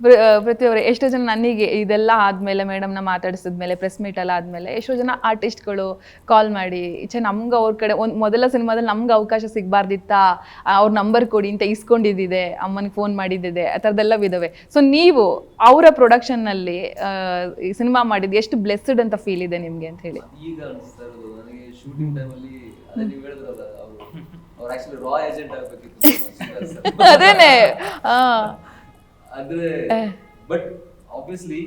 ಪ್ರ- ಆ, ಎಷ್ಟೋ ಜನ ನನಗೆ ಇದೆಲ್ಲ ಆದಮೇಲೆ ಮೇಡಮ್ನ ಮಾತಾಡಿಸಿದ್ಮೇಲೆ ಪ್ರೆಸ್ ಮೀಟ್ ಎಲ್ಲ ಆದಮೇಲೆ ಎಷ್ಟೋ ಜನ ಆರ್ಟಿಸ್ಟ್ಗಳು ಕಾಲ್ ಮಾಡಿ ಈಚೆ ನಮ್ಗೆ ಅವ್ರ ಕಡೆ ಒಂದು ಮೊದಲ ಸಿನಿಮಾದಲ್ಲಿ ನಮ್ಗೆ ಅವಕಾಶ ಸಿಗಬಾರ್ದಿತ್ತಾ ಅವ್ರ ನಂಬರ್ ಕೊಡಿ ಅಂತ ಇಸ್ಕೊಂಡಿದ್ದಿದೆ ಅಮ್ಮನಿಗೆ ಫೋನ್ ಮಾಡಿದ್ದಿದೆ ಆ ಥರದ್ದೆಲ್ಲ ವಿಧವೆ. ಸೊ ನೀವು ಅವರ ಪ್ರೊಡಕ್ಷನ್ನಲ್ಲಿ ಈ ಸಿನಿಮಾ ಮಾಡಿದ್ದು ಎಷ್ಟು ಬ್ಲೆಸ್ಡ್ ಅಂತ ಫೀಲ್ ಇದೆ ನಿಮಗೆ ಅಂತ ಹೇಳಿ. ಈಗ ಅನಿಸ್ತಾ ಇರೋದು ನನಗೆ ಶೂಟಿಂಗ್ ಟೈಮಲ್ಲಿ ಅದೇ ನೀವು ಹೇಳಿದ್ರಲ್ಲ ಅವರು ಅವ್ರು ಆಕ್ಚುಲಿ ರಾ ಏಜೆಂಟ್ ಆಗ್ಬೇಕಿತ್ತು. ಶ್ರೀಧರ್ sir. ಅದೇನೆ ಅಂದ್ರೆ ಬಟ್ ಆಬ್ವಿಯಸ್ಲಿ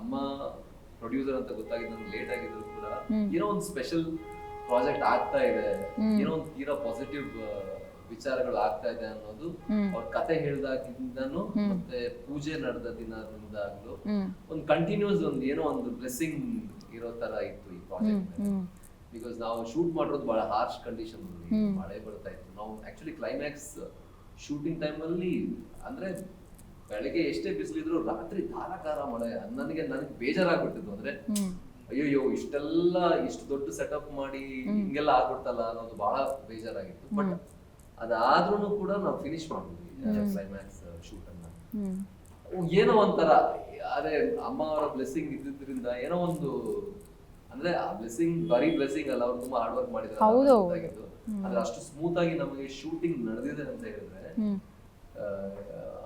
ಅಮ್ಮ ಪ್ರೊಡ್ಯೂಸರ್ ಅಂತ ಗೊತ್ತಾಗಿದ್ದು ನಂಗೆ ಲೇಟ್ ಆಗಿದ್ರು ಕೂಡ ಏನೋ ಒಂದು ಸ್ಪೆಷಲ್ ಪ್ರಾಜೆಕ್ಟ್ ಆಗ್ತಾ ಇದೆ. ಏನೋ ಒಂದು ತೀರಾ ಪಾಸಿಟಿವ್ ವಿಚಾರಗಳು ಆಗ್ತಾ ಇದೆ ಅನ್ನೋದು ಅವ್ರ ಕತೆ ಹೇಳ್ದಾಗಿಂದನು ಮತ್ತೆ ಪೂಜೆ ನಡೆದ ದಿನದಿಂದಾಗ್ಲೂ. ಒಂದು ಕಂಟಿನ್ಯೂಸ್ ಒಂದು ಏನೋ ಒಂದು ಬ್ಲೆಸ್ಸಿಂಗ್ ಇರೋ ತರ ಇತ್ತು ಈ ಪ್ರಾಜೆಕ್ಟ್. ಬಿಕಾಸ್ ನಾವು ಶೂಟ್ ಮಾಡಿರೋದು ಬಹಳ ಹಾರ್ಶ್ ಕಂಡೀಷನ್ ಮಳೆ ಬರ್ತಾ ಇತ್ತು. ನಾವು ಆಕ್ಚುಲಿ ಕ್ಲೈಮ್ಯಾಕ್ಸ್ ಶೂಟಿಂಗ್ ಟೈಮಲ್ಲಿ ಅಂದ್ರೆ ಬೆಳಗ್ಗೆ ಎಷ್ಟೇ ಬಿಸಿಲಿದ್ರು ರಾತ್ರಿ ಧಾರಾಕಾರ ಮಳೆ. ನನಗೆ ನನಗೆ ಬೇಜಾರಾಗ್ಬಿಟ್ಟಿದ್ದು ಅಂದ್ರೆ ಅಯ್ಯೋಯ್ಯೋ ಅಯ್ಯೋ ಇಷ್ಟೆಲ್ಲ ಇಷ್ಟು ದೊಡ್ಡ ಸೆಟಪ್ ಮಾಡಿ ಹಿಂಗೆಲ್ಲ ಆಗ್ಬಿಡ್ತಲ್ಲ ಅನ್ನೋದು ಬಹಳ ಬೇಜಾರಾಗಿತ್ತು. ಬಟ್ ಅದಾದ್ರೂ ಕೂಡ ನಾವು ಫಿನಿಶ್ ಮಾಡಿದ್ವಿ ಕ್ಲೈಮ್ಯಾಕ್ಸ್ ಶೂಟ್ ಅನ್ನ. ಏನೋ ಒಂಥರ ಅದೇ ಅಮ್ಮ ಅವರ ಬ್ಲೆಸ್ಸಿಂಗ್ ಇದ್ದಿದ್ರಿಂದ ಏನೋ ಒಂದು ಅಂದ್ರೆ ಆ ಬ್ಲೆಸ್ಸಿಂಗ್ ಬರೀ ಬ್ಲೆಸ್ಸಿಂಗ್ ಅಲ್ಲ ಅವ್ರು ತುಂಬಾ ಹಾರ್ಡ್ ವರ್ಕ್ ಮಾಡಿದ್ರು ಹೌದು. ಅಷ್ಟು ಸ್ಮೂತ್ ಆಗಿ ನಮಗೆ ಶೂಟಿಂಗ್ ನಡೆದಿದೆ ಅಂತ ಹೇಳಿದ್ರೆ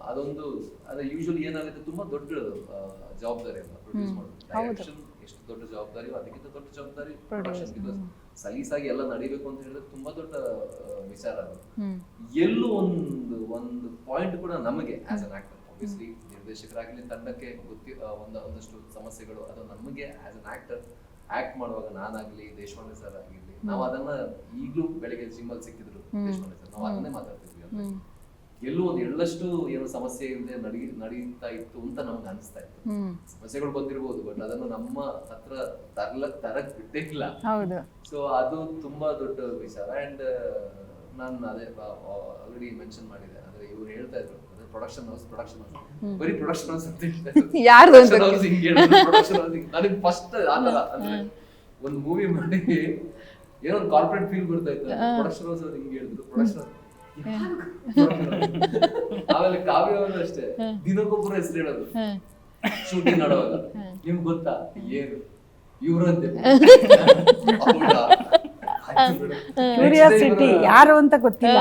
ಅದೊಂದು ಅದೇ ಯೂಶಲಿ ಏನಾಗುತ್ತೆ ತುಂಬಾ ದೊಡ್ಡ ಜವಾಬ್ದಾರಿ ಅಲ್ಲ ಪ್ರೊಡ್ಯೂಸ್ ಮಾಡೋದು. ಡೈರೆಕ್ಷನ್ ಎಷ್ಟು ದೊಡ್ಡ ಜವಾಬ್ದಾರಿ ಅದಕ್ಕಿಂತ ದೊಡ್ಡ ಜವಾಬ್ದಾರಿ ಪ್ರೊಡಕ್ಷನ್ ಬಿಕಾಸ್ ಸಲೀಸಾಗಿ ಎಲ್ಲ ನಡಿಬೇಕು ಅಂತ ಹೇಳಿದ್ರೆ ತುಂಬಾ ದೊಡ್ಡ ವಿಚಾರ ಅದು. ಎಲ್ಲೂ ಒಂದು ಒಂದು ಪಾಯಿಂಟ್ ಕೂಡ ನಮಗೆ ಆಸ್ ಅನ್ ಆಕ್ಟರ್ ಒಬ್ವಿಯಸ್ಲಿ ನಿರ್ದೇಶಕರಾಗಲಿ ತಂಡಕ್ಕೆ ಗೊತ್ತಿ ಒಂದ ಒಂದಷ್ಟು ಸಮಸ್ಯೆಗಳು ಅದು ನಮಗೆ ಆಸ್ ಅನ್ ಆಕ್ಟರ್ ಆಕ್ಟ್ ಮಾಡುವಾಗ ನಾನಾಗ್ಲಿ ದೇಶಪಾಂಡೆ ಸರ್ ಆಗಿರ್ಲಿ ನಾವು ಅದನ್ನ ಈಗಲೂ ಬೆಳಿಗ್ಗೆ ಜಿಮ್ ಅಲ್ಲಿ ಸಿಕ್ಕಿದ್ರು ದೇಶಪಾಂಡೆ ಸರ್ ನಾವು ಅದನ್ನೇ ಮಾತಾಡ್ತಿದ್ವಿ ಅಂದ್ರೆ ಎಲ್ಲೂ ಒಂದು ಎಳ್ಳಷ್ಟು ಏನೋ ಸಮಸ್ಯೆ ಇಲ್ಲದೆ ನಡಿ ನಡೀತಾ ಇತ್ತು ಅಂತ ನಮ್ಗೆ ಅನಿಸ್ತಾ ಇತ್ತು. ಸಮಸ್ಯೆಗಳು ಬಂದಿರ್ಬೋದು ಬಟ್ ಅದನ್ನು ನಮ್ಮ ಹತ್ರ ತರ್ಲಕ್ ತರಕ್ ಬಿಟ್ಟಿಲ್ಲ. ಸೊ ಅದು ತುಂಬಾ ದೊಡ್ಡ ವಿಚಾರ. ಅಂಡ್ ನಾನು ಅದೇ ಆಲ್ರೆಡಿ ಮೆನ್ಷನ್ ಮಾಡಿದೆ. ಅಂದ್ರೆ ಇವ್ರು ಹೇಳ್ತಾ ಇದ್ರು ಪ್ರೊಡಕ್ಷನ್ ಹೌಸ್ ಪ್ರೊಡಕ್ಷನ್ ಹೌಸ್ ಬರೀ ಪ್ರೊಡಕ್ಷನ್ ಹೌಸ್ ಅಂತ ಹಿಂಗೆ. ನನಗೆ ಫಸ್ಟ್ ಆಗಲ್ಲ. ಅಂದ್ರೆ ಒಂದು ಮೂವಿ ಮಾಡಿ ಏನೋ ಒಂದು ಕಾರ್ಪೊರೇಟ್ ಫೀಲ್ ಬರ್ತಾ ಇತ್ತು. ಪ್ರೊಡಕ್ಷನ್ ಹೌಸ್ ಅವ್ರು ಹಿಂಗೆ ಹೇಳಿದ್ರು. ಪ್ರೊಡಕ್ಷನ್ ಆಮೇಲೆ ಕಾವ್ಯ ಅವರು ಅಷ್ಟೇ ದಿನಕ್ಕೊಬ್ಬರು ಹೆಸರು ಹೇಳೋದು. ಶೂಟಿಂಗ್ ನಡೋದ ನಿಮ್ಗೆ ಗೊತ್ತಾ? ಏನು? ಇವ್ರಂತೆ. ಕ್ಯೂರಿಯಾಸಿಟಿ ಯಾರು ಅಂತ ಗೊತ್ತಿಲ್ಲ.